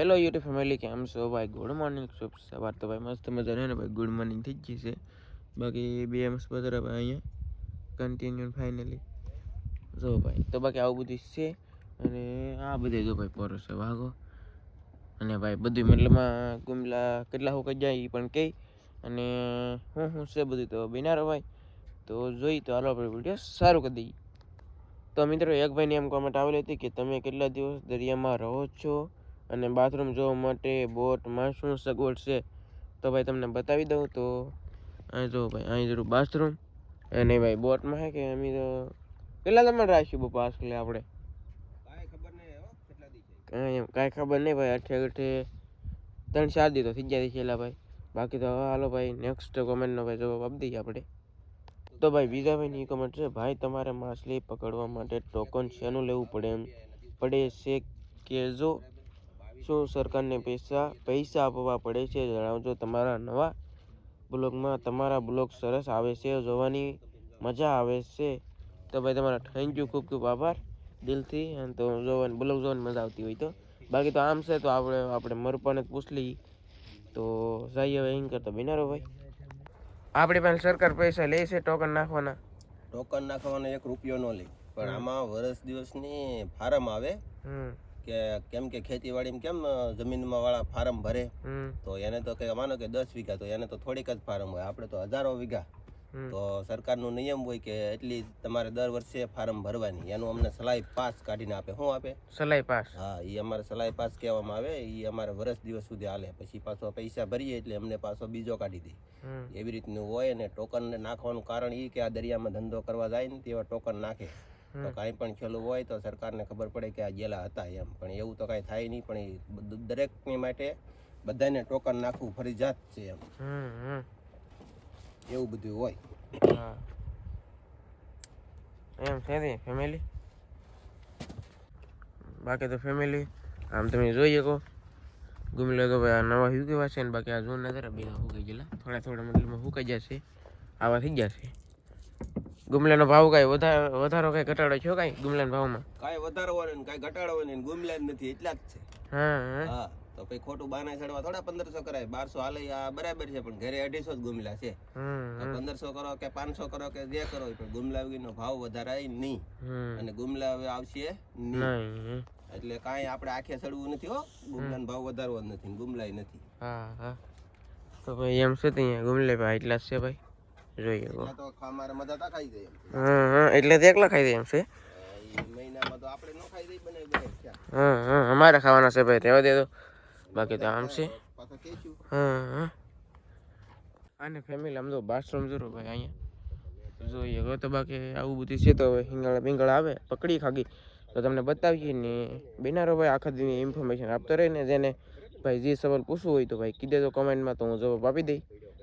Hello YouTube family કેમ છો? ભાઈ ગુડ મોર્નિંગ શુભ સવાર. તો ભાઈ, મસ્ત મજા ને ભાઈ? ગુડ મોર્નિંગ થઈ ગઈ છે બાકી બે એમ્સ બધા ભાઈ અહીંયા. કન્ટિન્યુ ફાઇનલી જો ભાઈ, તો બાકી આવું બધું છે. અને આ બધે જો ભાઈ પોરો વાઘો. અને ભાઈ બધું મતલબમાં ગુમલા કેટલા હું જાય એ પણ કહી. અને હું હું છે બધું તો બિનારો ભાઈ. તો જોઈ તો હાલો આપણે વીડિયો સારું કરી દઈએ. તો મિત્રો, એક ભાઈની એમ કોમેન્ટ આવેલી હતી કે તમે કેટલા દિવસ દરિયામાં રહો છો? અને બાથરૂમ જોવા માટે બોટમાં શું સગવડ છે, તો ભાઈ તમને બતાવી દઉં. તો અહીં જો ભાઈ અહીં જરૂર બાથરૂમ અને ભાઈ બોટમાં હે કે અમે તો કેટલા તમે રાખ્યું બપા આસલે આપણે? કાંઈ એમ, કાંઈ ખબર નહીં ભાઈ અઠે અઠે ત્રણ ચાર દી તો થઈ ગયા છેલ્લા ભાઈ. બાકી તો હવે હાલો ભાઈ નેક્સ્ટ કોમેન્ટનો ભાઈ જવાબ આપી દઈએ આપણે. તો ભાઈ બીજા ભાઈની કમેન્ટ છે, ભાઈ, તમારે માછલી પકડવા માટે ટોકન શેનું લેવું પડે એમ? પડે છે કે જો શું સરકારને પૈસા પૈસા આપવા પડે છે. જણાવજો તમારા નવા બ્લોગમાં તમારા બ્લોગ સરસ આવે છે જોવાની મજા આવે છે. તો ભાઈ તમારા થેન્ક યુ ખૂબ ખૂબ આભાર દિલથી. અને તો જોવાની બ્લોગ જોવાની મજા આવતી હોય તો. બાકી તો આમ છે તો આપણે આપણે મરપાને જ પૂછ લઈએ. તો જઈએ હવે અહીં કરતા બિનારો ભાઈ. આપણી પાસે સરકાર પૈસા લે છે ટોકન નાખવાના. ટોકન નાખવાનો એક રૂપિયો નો લે. પણ આમાં વર્ષ દિવસની ફાર્મ આવે. કે કેમ કે ખેતીવાડીમાં કેમ જમીનમાં વાળા ફાર્મ ભરે? તો એને તો કે માનો કે દસ વીઘા તો એને તો થોડીક જ ફાર્મ હોય. આપણે તો હજારો વીઘા. તો સરકારનો નિયમ હોય કે એટલી તમારે દર વર્ષે ફાર્મ ભરવાની. એનું અમને સલાઈ પાસ કાઢીને આપે. શું આપે? સલાઈ પાસ. હા એ અમારે સલાઈ પાસ કહેવામાં આવે. એ અમારે વર્ષ દિવસ સુધી હાલે. પછી પાછો પૈસા ભરીએ એટલે અમને પાછો બીજો કાઢી દે. એવી રીતનું હોય ને ટોકન નાખવાનું કારણ એ કે આ દરિયામાં ધંધો કરવા જાય ને તેવા ટોકન નાખે. તો કાંઈ પણ ખેલું હોય તો સરકારને ખબર પડે કે આ ગેલા હતા એમ. પણ એવું તો કાંઈ થાય નહીં પણ એ દરેકની માટે બધાને ટોકન નાખવું ફરજિયાત છે એમ. એવું બધું હોય. એમ છે ને ફેમિલી બાકી તો ફેમિલી આમ તમે જોઈ શકો. ગુમી તો ભાઈ આ નવા હુકેવા છે ને બાકી આ જૂના જરા બે હુકાઈ ગયેલા. થોડા થોડા મતલબમાં હુકાઈ જશે. આવા થઈ જશે ગુમલાનો ભાવ કઈ વધારો વધારો કઈ ઘટાડો થયો કઈ ગુમલાના ભાવમાં? કઈ વધારો હોય ને કઈ ઘટાડો હોય ને ગુમલા નથી એટલા જ છે. હા હા. તો પછી ખોટું બાના ચડવા થોડા પંદરસો કરાય બારસો હાલે આ બરાબર છે પણ ઘરે અઢીસો જ ગુમલા છે. હમ પંદરસો કરો કે પાંચસો કરો કે જે કરો પણ ગુમલા નો ભાવ વધારાય નહીં. અને ગુમલા હવે આવશે નહીં. એટલે કાંઈ આપણે આંખે ચડવું નથી હો. ગુમલાનો ભાવ વધારવો જ નથી ગુમલાય નથી. હા હા. તો ભાઈ એમ છે ત્યાં ગુમલે ભાઈ એટલા જ છે ભાઈ? જોઈએ તો ખા- મજા તા ખાઈ એમ હા હા એટલે તો એકલા ખાઈ દે એમ છે? મહિનામાં તો આપણે ન ખાઈ દઈ બને બને હા હા અમારે ખાવાના છે ભાઈ રહેવા દે તો બાકી તો આમ છે. હા હા. અને ફેમિલી આમ તો બાથરૂમ જરૂર ભાઈ અહીંયા. જોઈએ હવે તો બાકી આવું બધું છે તો હવે હિંગાળા બિંગાળા આવે પકડી ખાગી. તો તમને બતાવીએ ને બિનારો ભાઈ આખા દિન ઇન્ફોર્મેશન આપતો રહે ને જેને ભાઈ જે સવાલ પૂછવું હોય તો ભાઈ કીધે તો કમેન્ટમાં તો હું જવાબ આપી દઈ.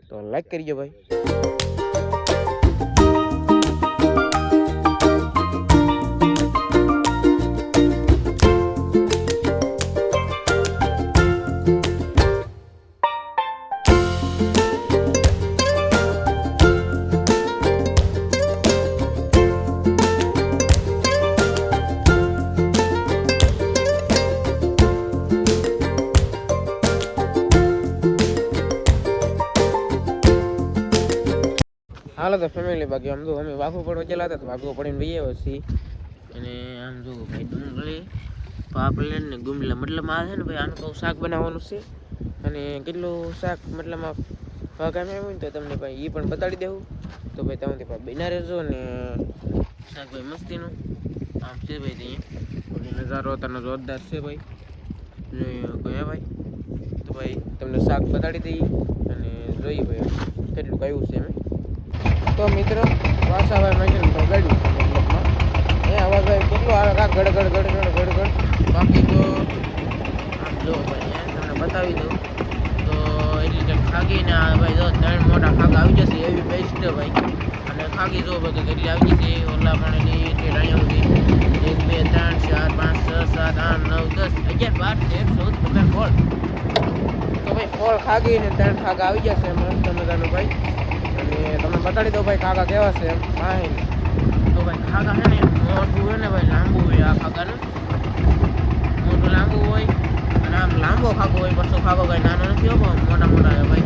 તો લાઈક કરજો ભાઈ. હાલો તો ફેમિલી બાકી આમ તો અમે વાઘો પડવા ગયેલા હતા તો વાઘો પડીને વહી આવ્યા અને આમ જો ભાઈ ડુંગળી પાપલેટ ને ગુમલા મતલબ આ છે ને ભાઈ આનું કહું શાક બનાવવાનું છે. અને કેટલું શાક મતલબ ભાગ એમ આવ્યું ને તો તમને ભાઈ એ પણ બતાડી દેવું. તો ભાઈ તમે ભાઈ બિના રહેજો ને શાક ભાઈ મસ્તીનું. આમ છે ભાઈ ત્યાં. નજારો અત્યારનો જોરદાર છે ભાઈ. ગયા ભાઈ. તો ભાઈ તમને શાક બતાડી દઈએ અને જોઈએ ભાઈ કેટલું કયું છે એમ. તો મિત્રો વાસાભાઈ મેન્શન ગાડ્યું છે એ અવાજભાઈ ભાઈ કેટલો આવે કા ગડ ગડ ગડ ગડ ગડ ગડ. બાકી તો જો ભાઈ તમને બતાવી દઉં. તો એટલી જેમ ખાગીને આ ભાઈ જો ત્રણ મોટા ખાગા આવી જશે, એવી બેસ્ટ ભાઈ. અને ખાગી જો બધું કેટલી આવી જશે, ઓલા પાણીની કે અહીંયા સુધી એક, બે, ત્રણ, ચાર, પાંચ, છ, સાત, આઠ, નવ, દસ, અગિયાર, બાર, તેર, ચૌદ, પંદર, સોળ. તો ભાઈ ફળ ખાગી ને ત્રણ ખાગા આવી જશે મસ્ત મજાનું ભાઈ. અને તમે બતાડી દો ભાઈ કાકા કેવા છે ભાઈ તો ભાઈ કાકા છે ને મોટું હોય ને ભાઈ લાંબુ હોય આ કાકાને મોટું લાંબુ હોય અને આમ લાંબો ખાગો ભાઈ નાનો નથી હો મોટા મોટા હોય ભાઈ.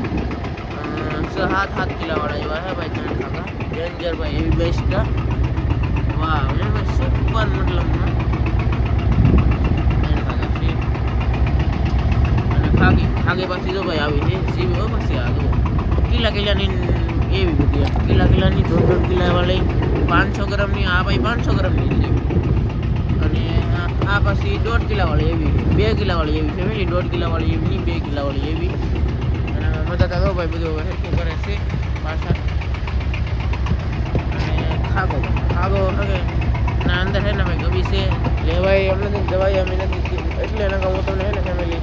સાત સાત કિલાવાળા એવા છે ભાઈ ત્રણ કાકા ડેન્જર ભાઈ એવી બેસ્ટ વાહ એ ભાઈ સુપર મતલબમાં ત્રણ ખાગા ખાગી ખાગી પાછી તો ભાઈ આવી છે સીવી હોય પછી આ તો. કિલા કિલાની એવી બધી કિલા કિલાની દોઢ દોઢ કિલાવાળી પાંચસો ગ્રામની, આ ભાઈ પાંચસો ગ્રામની છે. અને આ- પછી દોઢ કિલાવાળી એવી બે કિલા વાળી એવી ફેમિલી દોઢ કિલાવાળી એવી બે કિલાવાળી એવી. અને મજા તો ભાઈ, બધું હેરખું કરે છે? પાછા. અને ખાગો ખાગો હવે ના અંદર છે ને ભાઈ ગબી છે. લેવાય એમ નથી દવાઈ અમે નથી. એટલે એના હું તમને હે ને ફેમિલી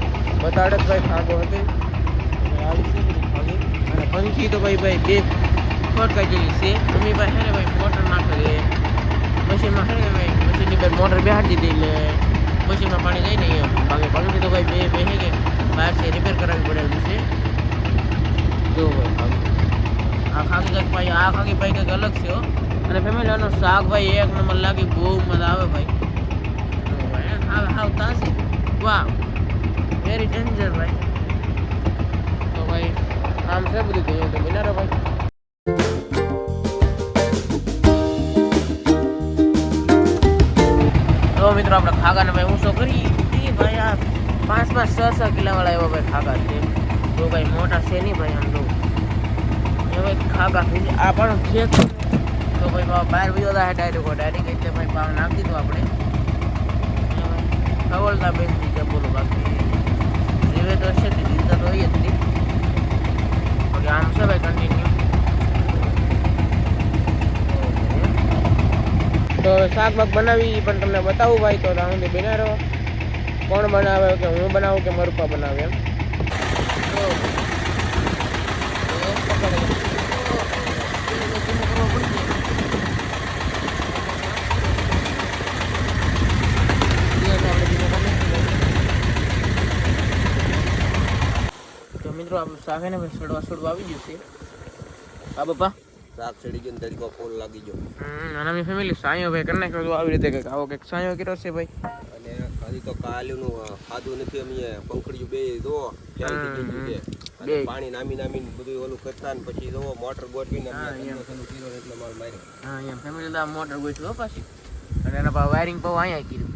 બતાડે ભાઈ ખાગો હતી. અને આવી છે બધી ખાગી અને પંખી તો ભાઈ ભાઈ બે ફટકાઈ ગયેલી છે. મમ્મી ભાઈ હે ને ભાઈ મોટર નાખે છે. મશીનમાં હે ને ભાઈ મશીનની પર મોટર બેહાડી દીધી એટલે મશીનમાં પાણી જાય ને એમ બાકી પંખી તો ભાઈ બે બે હે કે બહારથી રિપેર કરાવવી પડેલું છે. જો ભાઈ ખાગી. આ ખાગી કંઈક ભાઈ આ ખાગી ભાઈ કંઈક અલગ છે હો. અને ફેમિલી આનો શાક ભાઈ એક નંબર લાગી બહુ મજા આવે ભાઈ. જો ભાઈ હે, હાવ હાવ તાજી. વાહ વેરી ડેન્જર ભાઈ. તો ભાઈ. આમ છે બધું જોઈએ તો બિનારો ભાઈ. તો મિત્રો આપણે ખાગાને ભાઈ ઊંચો કરી ભાઈ આ પાંચ પાંચ છ છ કિલોવાળા એવા ભાઈ ખાગા છે. તો ભાઈ મોટા છે નહીં ભાઈ આમ તો. એ ભાઈ ખાગા આ પણ છે. તો ભાઈ બહાર બીજો થાય ડાયરેક્ટ ડાયરેક્ટ એટલે ભાઈ ભાવ નાખી દીધું આપણે. ખવડતા બેસી છે, બોલો બાકી જીવે તો છે તે જીવતા તો હોય જ નહીં બાકી આમ છે ભાઈ કન્ટિન્યુ તો શાક બાક બનાવી પણ તમને બતાવું ભાઈ, તો રાઉન્ડ બિના રહો. કોણ બનાવે કે હું બનાવું કે મારું પપ્પા બનાવે એમ તો તો મિત્રો આપણું શાક ને ભાઈ સડવા સડવા આવી ગયું છે. હા પપ્પા શાક ચડી ગયું તરીકો ફૂલ લાગી ગયો. અને અમે ફેમિલી સાયો ભાઈ કરી નાખ્યો આવી રીતે કંઈક આવો કંઈક સાયો કર્યો છે ભાઈ. અને હજી તો કાલુનું ખાધું નથી અમે પંખડીયું બે જો ફેલ થઈ ગયું છે. અને પાણી નામી નામી બધું ઓલું કરતા ને પછી જો મોટર ગોઠવીને એમ. એટલે માલ માર્યો. હા ફેમિલી તો મોટર પાછી. અને એના પા વાયરિંગ પાવ અહીંયા કર્યું.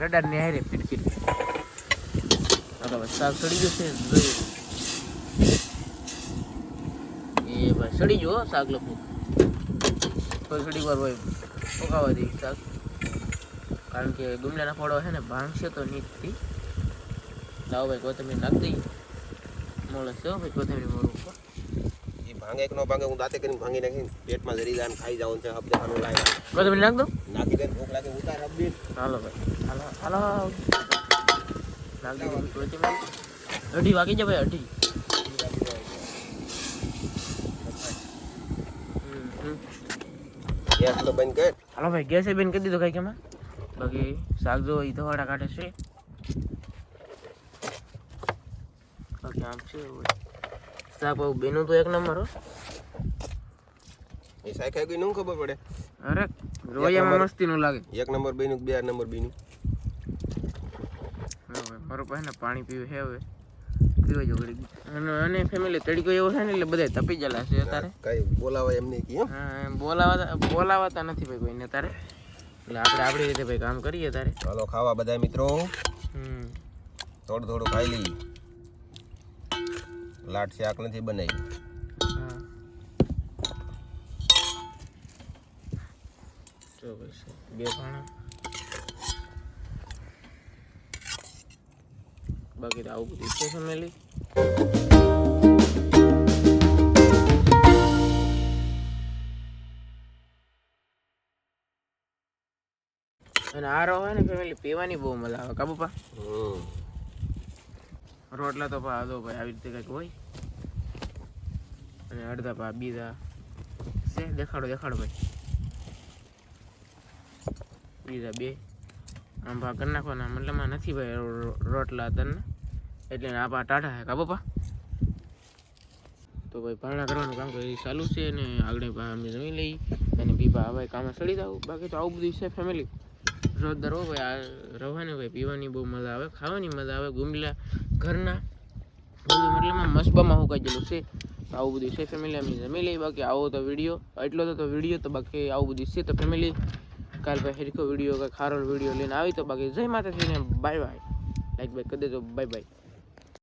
રડાર ને હારે પીટ પીટ શાક સડી ગયું છે એ ભાઈ સડી જુઓ શાક લખું થોડીક વાર ભાઈ પકાવવા દઈ શાક. કારણ કે ગુમલાના ફળો છે ને ભાંગશે તો નીચથી લાવો ભાઈ કોથમીર નાખ દઈ મોળે છે ભાઈ કોથમીર મોડું ઉપર એ ભાંગે એક ન ભાંગે હું દાંતે કરીને ભાંગી નાખીને પેટમાં જરી જાય ખાઈ જાઉં છે હબ દેખાનું લાગે કોથમીર નાખ દો. નાખી દે ભૂખ લાગે ઉતાર હબી હાલો ભાઈ. હાલો હાલો. નાખ કોથમીર. અઢી વાગી જાય ભાઈ અઢી હમ, હમ. ગેસ તો બંધ કર. હાલો ભાઈ ગેસે બેન કરી દીધો કઈ કેમાં બાકી શાક જો એ ધવાડા કાઢે છે. બાકી આમ છે. શાક બહુ બેનું તો એક નંબર હો. એ શાક ખાઈ ગઈ નું ખબર પડે? અરે રોયામાં મસ્તીનું લાગે. એક નંબર બેનું બે નંબર બેનું હા પાસે ને પાણી પીવું છે હવે. પીવા જો ઘડી અને અને ફેમિલી તડકો એવો છે ને એટલે બધા તપી ગયેલા છે અત્યારે. કઈ બોલાવા એમ નહીં કે એમ હા એમ બોલાવાતા બોલાવાતા નથી ભાઈ કોઈને તારે એટલે આપણે આપણી રીતે ભાઈ કામ કરીએ તારે ચાલો ખાવા બધા મિત્રો. હમ. થોડું થોડું ખાઈ લઈ લાટ શાક નથી બનાવી બે ભાણા. બાકી તો આવું બધું છે ફેમિલી અને આ રહો ને ફેમિલી પીવાની બહુ મજા આવે. કાબુ પા રોટલા તો પા દો ભાઈ આવી રીતે કંઈક હોય. અને અડધા પા બીજા. છે? દેખાડો દેખાડો ભાઈ. બીજા બે. ભા કરી નાખવાના. મતલબમાં નથી ભાઈ રોટલા તને. એટલે આ ટાઢા હે કા બપા તો ભાઈ પારણા કરવાનું કામ કરી ચાલુ છે અને આગળ અમે જમી લઈ અને પીપા હવે કામે સડી જાવ. બાકી તો આવું બધું છે ફેમિલી રોજ હો ભાઈ, આ રવાને ભાઈ, પીવાની બહુ મજા આવે, ખાવાની મજા આવે ગુમલા ઘરના. બધું મતલબમાં મસ્બામાં હું ગયેલું છે. તો આવું બધું છે ફેમિલી અમે જમી લઈ બાકી આવો તો વીડિયો, એટલો તો વીડિયો તો બાકી આવું બધું છે તો ફેમિલી કાલ ભાઈ હેરખો વીડિયો કે ખારો વીડિયો લઈને આવી તો બાકી જય માતાજીને બાય બાય લાઈક બાય કરી દેજો બાય બાય